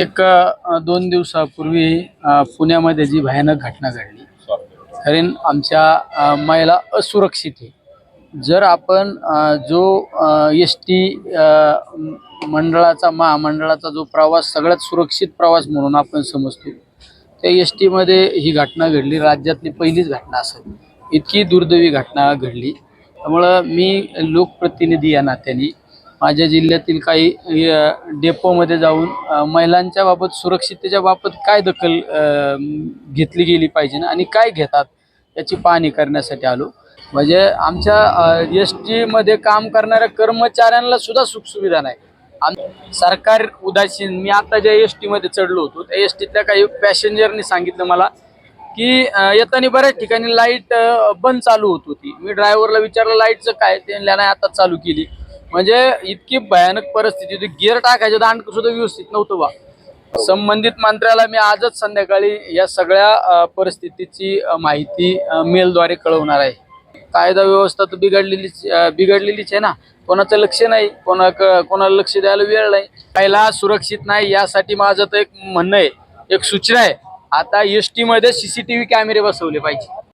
एक दोन दिवसापूर्वी पुण्यामध्ये जी भयानक घटना घडली कारण आमच्या महिला असुरक्षित आहे. जर आपण जो एस टी मंडळाचा महामंडळाचा जो प्रवास सगळ्यात सुरक्षित प्रवास म्हणून आपण समजतो त्या एस टीमध्ये ही घटना घडली. राज्यातली पहिलीच घटना असेल. इतकी दुर्दैवी घटना घडली. त्यामुळं मी लोकप्रतिनिधी या नात्याने माझ्या जिल्ह्यातील काही डेपोमध्ये जाऊन महिलांच्या बाबत सुरक्षिततेच्या बाबत काय दखल घेतली गेली पाहिजे ना आणि काय घेतात याची पाहणी करण्यासाठी आलो. म्हणजे आमच्या एस टीमध्ये काम करणाऱ्या कर्मचाऱ्यांना सुद्धा सुखसुविधा नाही. आम सरकार उदासीन. मी आता ज्या एस टीमध्ये चढलो होतो त्या एस टीतल्या काही पॅसेंजरनी सांगितलं मला की येताना बऱ्याच ठिकाणी लाइट बंद चालू होत होती. मी ड्रायव्हरला विचारलं लाईटचं काय? ते नाही आता चालू केली. म्हणजे इतकी भयानक परिस्थिती होती. गिअर टाकायचं दांड सुद्धा व्यवस्थित नव्हतं बा. संबंधित मंत्र्याला मी आजच संध्याकाळी या सगळ्या परिस्थितीची माहिती मेलद्वारे कळवणार आहे. कायदा व्यवस्था तर बिघडलेलीच बिघडलेलीच आहे ना. कोणाचं लक्ष नाही कोणा कोणाला लक्ष द्यायला वेळ नाही. पहिला सुरक्षित नाही यासाठी माझं तर एक म्हणणं आहे एक सूचना आहे. आता एसमध्ये सीसीटीव्ही कॅमेरे बसवले पाहिजे.